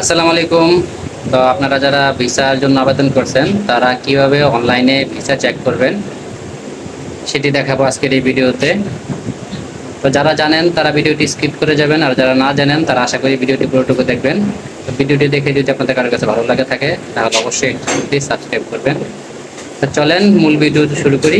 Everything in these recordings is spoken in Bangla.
আসসালামু আলাইকুম। তো আপনারা যারা ভিসার জন্য আবেদন করছেন, তারা কীভাবে অনলাইনে ভিসা চেক করবেন, সেটি দেখাবো আজকের এই ভিডিওতে। তো যারা জানেন, তারা ভিডিওটি স্কিপ করে যাবেন, আর যারা না জানেন, তারা আশা করি ভিডিওটি পুরোটুকু দেখবেন। তো ভিডিওটি দেখে যদি আপনাদের কারোর কাছে ভালো লাগে থাকে, তাহলে অবশ্যই চ্যানেলটি সাবস্ক্রাইব করবেন। তো চলেন মূল ভিডিও শুরু করি।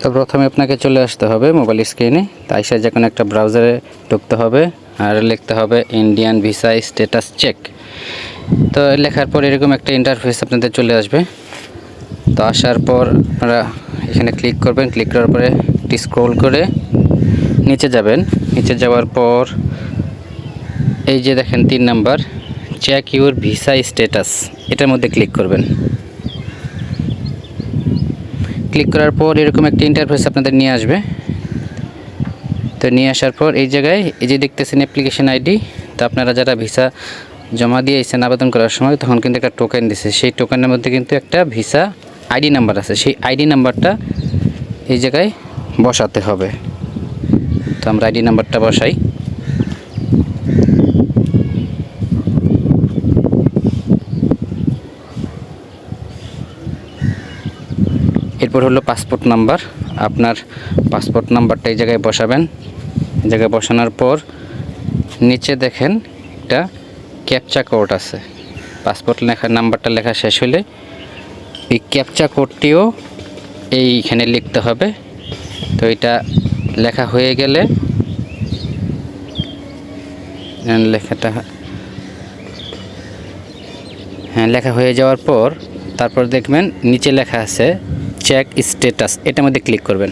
তো প্রথমে আপনাকে চলে আসতে হবে মোবাইল স্ক্রিনে। তাই সে যে কোনো একটা ব্রাউজারে ঢুকতে হবে। আর লিখতে হবে ইন্ডিয়ান ভিসা স্ট্যাটাস চেক তো লেখার পর এরকম একটা ইন্টারফেস আপনাদের চলে আসবে। তো আসার পর আপনারা এখানে ক্লিক করবেন। ক্লিক করার পরে একটি স্ক্রোল করে নিচে যাবেন। নিচে যাওয়ার পর এই যে দেখেন তিন number check your visa status এটার মধ্যে ক্লিক করবেন। ক্লিক করার পর এরকম একটা ইন্টারফেস আপনাদের নিয়ে আসবে। তো নিয়ে আসার পর এই জায়গায় এই যে দেখতেছেন অ্যাপ্লিকেশন আইডি তো আপনারা যারা ভিসা জমা দিয়েছেন আবেদন করার সময়, তখন কিন্তু একটা টোকেন দিছে। সেই টোকেনের মধ্যে কিন্তু একটা ভিসা আইডি নাম্বার আছে। সেই আইডি নাম্বারটা এই জায়গায় বসাতে হবে। তো আমরা আইডি নাম্বারটা বসাই। এরপর হলো পাসপোর্ট নাম্বার আপনার পাসপোর্ট নাম্বারটা এই জায়গায় বসাবেন। জায়গায় বসানোর পর নিচে দেখেন একটা ক্যাপচা কোড আছে। পাসপোর্ট লেখা নাম্বারটা লেখা শেষ হলে এই ক্যাপচা কোডটিও এইখানে লিখতে হবে। তো এটা লেখা হয়ে গেলে লেখাটা হ্যাঁ লেখা হয়ে যাওয়ার পর তারপর দেখবেন নিচে লেখা আছে চেক স্ট্যাটাস এটার মধ্যে ক্লিক করবেন।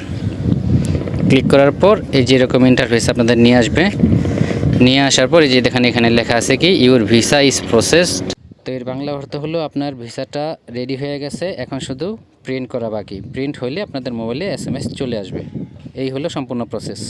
ক্লিক করার পর এই যে এরকম ইন্টারফেস আপনাদের নিয়ে আসবে। নিয়ে আসার পর এই যে দেখেন এখানে লেখা আছে কি ইউর ভিসা ইজ প্রসেসড তো এর বাংলা অর্থ হলো আপনার ভিসাটা রেডি হয়ে গেছে, এখন শুধু প্রিন্ট করা বাকি। প্রিন্ট হলে আপনাদের মোবাইলে এস চলে আসবে। এই হলো সম্পূর্ণ প্রসেস